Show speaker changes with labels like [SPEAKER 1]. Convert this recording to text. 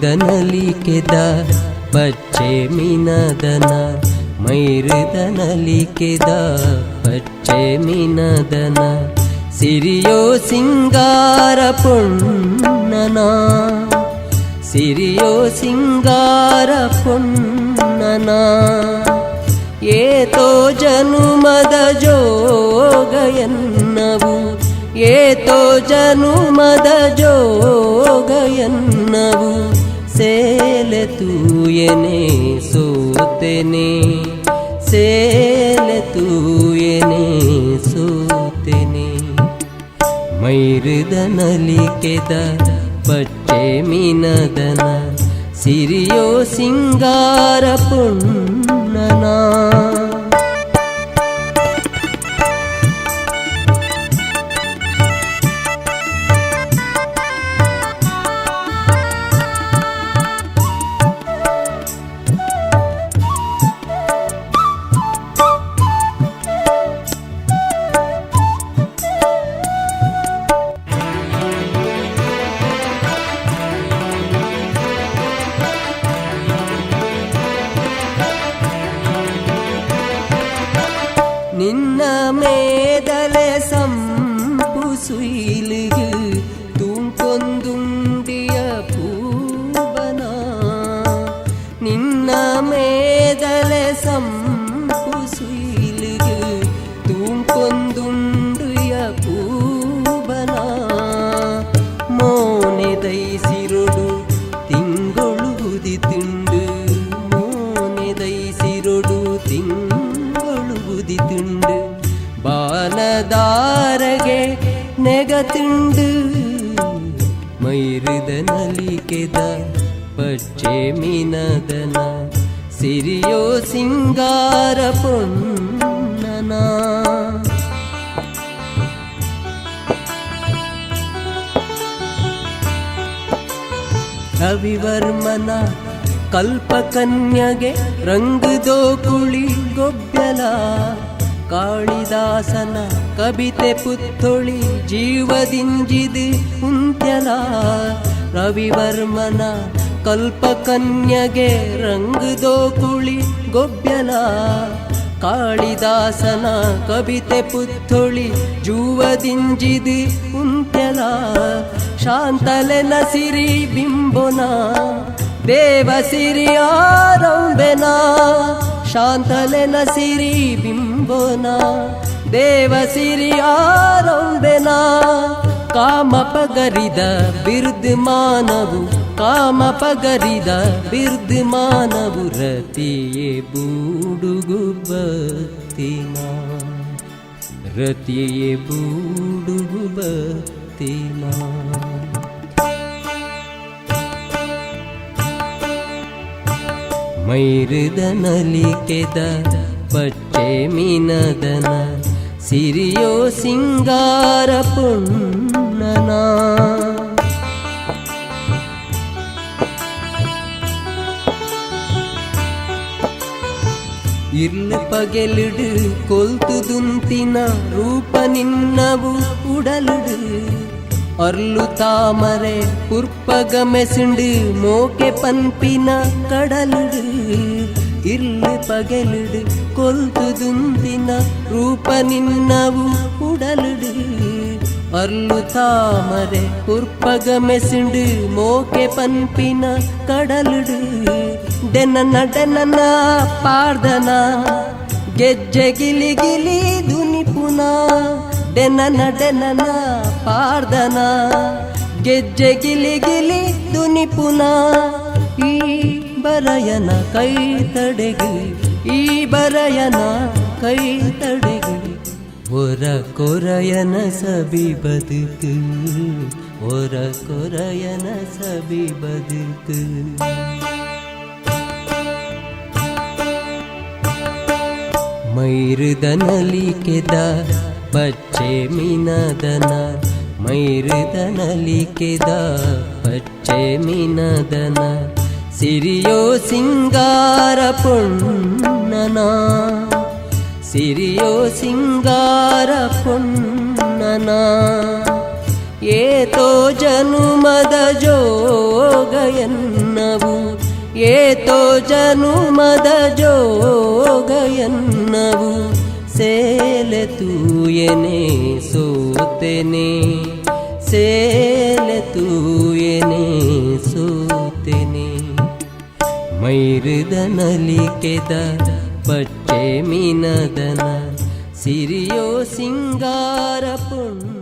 [SPEAKER 1] ಮೈರುದನಲಿಕೆದ ಬಚ್ಚೆ ಮಿನದನ ಮೈರುದನಲಿಕೆದ ಬಚ್ಚೆ ಮಿನದನ ಸಿರಿಯೋ ಸಿಂಗಾರ ಪೊಣ್ಣನ ಸಿರಿಯೋ ಸಿಂಗಾರ ಪೊಣ್ಣನ ಏತೋ ಜನುಮದ ಜೋಗಯನ್ನವು ಏತೋ ಜನುಮದ ಜೋಗಯನ್ನವು ಸೇಲೆ ತೂಯನೆ ಸೋತೆನೆ ಸೇಲೆ ತೂಯನೆ ಸೋತೆನೆ ಮೈರುದನಲಿಕೆದ ಪಚ್ಚೆ ಮಿನದನ ಸಿರಿಯೋ ಸಿಂಗಾರ ಪುಣ್ಣನ ನಿನ್ನ ಮೇದಲೆ ಸಂಪು ಸುಯಿಲಿಗೆ ತೂಂಕೊಂದುಂಡಿಯ ಪೂವನ ನಿನ್ನ ಮೇದಲೆ ಸಂಪು ಸುಯಿಲಿಗೆ ತೂಂಕೊಂದುಂಡಿಯ ಪೂವನ ಮೋನೆ ದೈಸಿರುಡು ಕಂಡು ಮೈರಿದ ನಲಿಕೆದ ಪಚ್ಚೆ ಮೀನದನ ಸಿರಿಯೋ ಸಿಂಗಾರ ಪೊನ್ನನ ರವಿವರ್ಮನ ಕಲ್ಪಕನ್ಯಗೆ ರಂಗದೋ ಕುಳಿ ಗೊಬ್ಬಲ ಕಾಳಿದಾಸನ ಕವಿತೆ ಪುತ್ತೊಳಿ ಜೀವದಿಂಜಿದು ಉಂತ್ಯಲ ರವಿವರ್ಮನ ಕಲ್ಪಕನ್ಯಗೆ ರಂಗದೋಕುಳಿ ಗೊಬ್ಬಲ ಕಾಳಿದಾಸನ ಕವಿತೆ ಪುತ್ತೊಳಿ ಜೂವದಿಂಜಿದು ಉಂತ್ಯಲ ಶಾಂತಲೆನ ಸಿರಿ ಬಿಂಬೊನ ದೇವ ಸಿರಿ ಆರಂಬೆನ ಶಾಂತಲೆನ ಸಿರಿ ಬಿಂಬೊನ ದೇವ ಸಿರಿ ಆರಂಬೆನ ಕಾಮ ಪಗರಿದ ಬಿರ್ದು ಮಾನವು ಕಾಮ ಪಗರಿದ ಬಿರ್ದು ಮಾನವು ರತಿಯೇ ಬೂಡುಗು ಬತ್ತಿನ ರತಿಯೇ ಬೂಡುಗು ಬತ್ತಿನ ಮೈರುದನಲಿಕೆದ ಪಚ್ಚೆ ಮಿನದನ ಸಿರಿಯೋ ಸಿಂಗಾರ ಪುಣ್ಣನ ಇರ್ಲು ಪಗೆಲುಡು ಕೊಲ್ತು ದುಂತಿನ ರೂಪ ನಿನ್ನವು ಉಡಲುಡು ಅರ್ಲು ತಾಮರೆ ಪುರ್ಪಗ ಮೆಸುಂಡು ಮೋಕೆ ಪನ್ಪಿನ ಕಡಲುಡು ಇರ್ಲು ಪಗೆಲುಡು ಕೊಲ್ತು ದುಂತಿನ ರೂಪ ನಿನ್ನವು ಉಡಲುಡು ಅರ್ಲು ತಾಮರೆ ಪುರ್ಪಗ ಮೆಸುಂಡು ಮೋಕೆ ಪನ್ಪಿನ ಕಡಲುಡು ಡೆನನ ಡೆನನ ಪಾರ್ದನ ಗೆಜ್ಜೆ ಗಿಲಿ ಗಿಲಿ ದುನಿ ಪುನ ಡೆನನ ಡೆನನ ಪಾರ್ದನ, ಗೆಜ್ಜೆ ಗಿಲಿ ಗಿಲಿ ದುನಿ ಪುನ ಈ ಬರಯನ ಕೈ ತಡೆಗಿ, ಈ ಬರಯನ ಕೈ ತಡೆಗಿ. ಒರ ಕೊರಯನ ಸಬಿ ಬದುಕು ಒರ ಕೊರಯನ ಸಬಿ ಬದುಕು. ಮೈರುದನಲಿಕೆದ ಪಚ್ಚೆ ಮಿನದನ ಮೈರುದನಲಿಕೆದ ಪಚ್ಚೆ ಮಿನದನ ಸಿರಿಯೋ ಸಿಂಗಾರ ಪೊನ್ನನ ಸಿರಿಯೋ ಸಿಂಗಾರ ಪೊನ್ನನ ಏತೋ ಜನುಮದ ಜೋಗಯನ್ನವು ಏತೋ ಜನುಮದ ಜೋಗಯನ್ನವು ಸೇಲೆ ತೂಯನೆ ಸೋತೆನೆ ಸೇಲೆ ತೂಯನೆ ಸೋತೆನೆ ಮೈರುದನಲಿಕೆದ ಪಚ್ಚೆ ಮಿನದನ ಸಿರಿಯೋ ಸಿಂಗಾರ ಪುಣ್ಯ